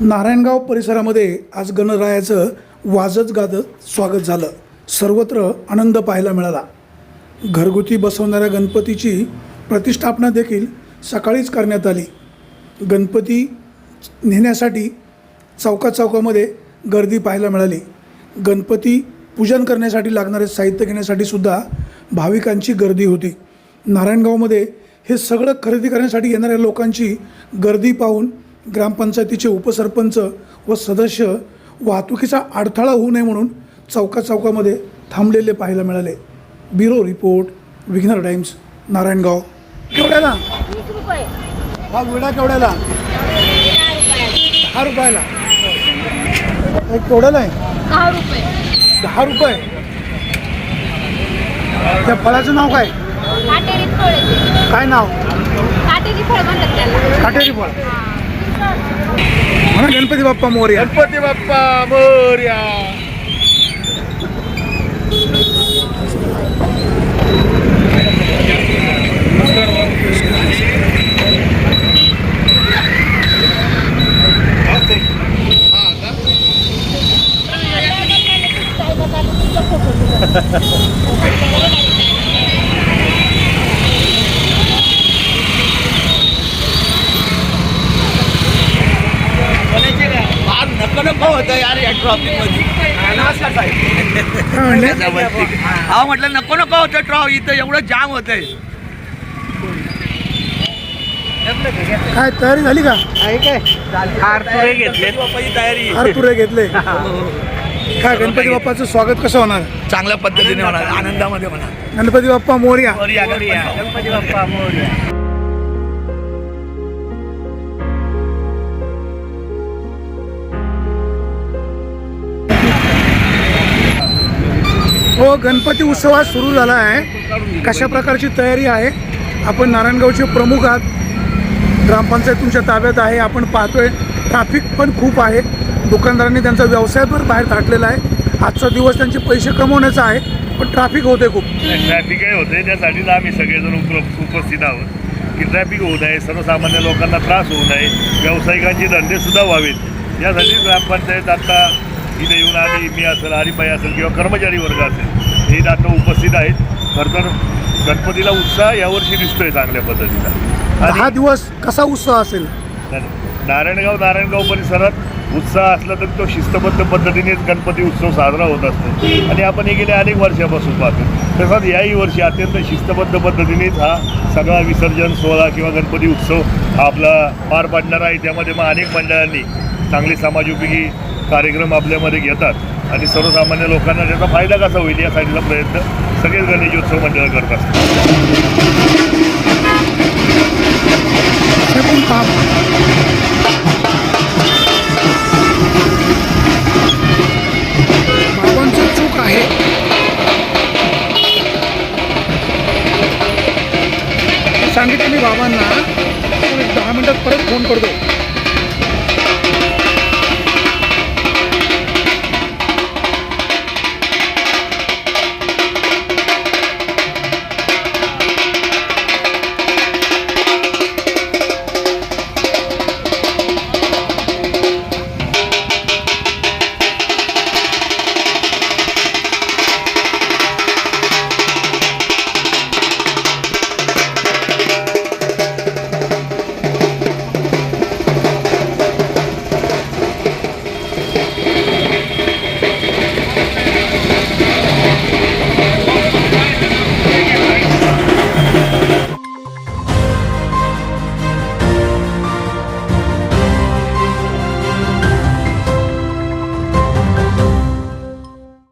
नारायणगाव परिसरामध्ये आज गणरायाचं वाजत गाजत स्वागत झालं. सर्वत्र आनंद पाहायला मिळाला. घरगुती बसवणाऱ्या गणपतीची प्रतिष्ठापना देखील सकाळीच करण्यात आली. गणपती नेण्यासाठी चौका चौकामध्ये गर्दी पाहायला मिळाली. गणपती पूजन करण्यासाठी लागणारे साहित्य घेण्यासाठी सुद्धा भाविकांची गर्दी होती. नारायणगावमध्ये हे सगळं खरेदी करण्यासाठी येणाऱ्या लोकांची गर्दी पाहून ग्रामपंचायतीचे उपसरपंच व सदस्य वाहतुकीचा अडथळा होऊ नये म्हणून चौका चौकामध्ये थांबलेले पाहायला मिळाले. ब्युरो रिपोर्ट विघ्नर टाइम्स नारायणगाव. केवढ्याला? हा विडा केवढ्याला? दहा रुपये दहा रुपयाला केवढ्याला आहे? दहा रुपये. त्या फळाचं नाव काय? काटेरी फळ. येते काय नाव? काटेरी फळ म्हणा गणपती बाप्पा मोर्या गणपती बाप्पा मोर्या आज नको नको होतं यार या ट्रॉफिकमध्ये. काय म्हणले हा म्हटलं नको नको होतं ट्रॉफ इथं एवढं जाम होतंय. काय तयारी झाली का? घेतले तयारी. हार घेतले. काय गणपती बाप्पाचं स्वागत कसं होणार? चांगल्या पद्धतीने होणार आनंदामध्ये होणार. गणपती बाप्पा मोर्या. मोरया, गणपती बाप्पा मोरया. गणपती गणपती उत्सवात सुरू झाला आहे. कशा प्रकारची तयारी आहे? आपण नारायणगावचे प्रमुख आहात. ग्रामपंचायत तुमच्या ताब्यात आहे. आपण पाहतोय ट्रॅफिक पण खूप आहे. दुकानदारांनी त्यांचा व्यवसाय पण बाहेर थाटलेला आहे. आजचा दिवस त्यांचे पैसे कमवण्याचा आहे पण ट्रॅफिक होते खूप. ट्रॅफिकही होते त्यासाठीच आम्ही सगळेजण उपस्थित आहोत. की ट्रॅफिक होऊ नये सर्वसामान्य लोकांना त्रास होऊ नये व्यावसायिकांचे धंदेसुद्धा व्हावेत. यासाठी ग्रामपंचायत आता इथे येऊन आम्ही मी असेल हरिबाई असेल किंवा कर्मचारी वर्ग असेल हे आता उपस्थित आहेत. खरं तर गणपतीला उत्साह यावर्षी दिसतोय चांगल्या पद्धतीचा. आणि दिवस कसा उत्सव असेल? नारायणगाव नारायणगाव परिसरात उत्साह असला तरी तो शिस्तबद्ध पद्धतीनेच गणपती उत्सव साजरा होत असतो. आणि आपण हे गेल्या अनेक वर्षापासून पाहतो. तसंच याही वर्षी अत्यंत शिस्तबद्ध पद्धतीनेच हा सगळा विसर्जन सोहळा किंवा गणपती उत्सव हा आपला पार पाडणार आहे. त्यामध्ये मग अनेक मंडळांनी चांगले समाजोपयोगी कार्यक्रम आपल्यामध्ये घेतात. आणि सर्वसामान्य लोकांना त्याचा फायदा कसा होईल यासाठीचा प्रयत्न सगळेच गणेशोत्सव मंडळ करत असतात. चूक आहे. सांगितलं मी बाबांना. दहा मिनिटात परत फोन करतो.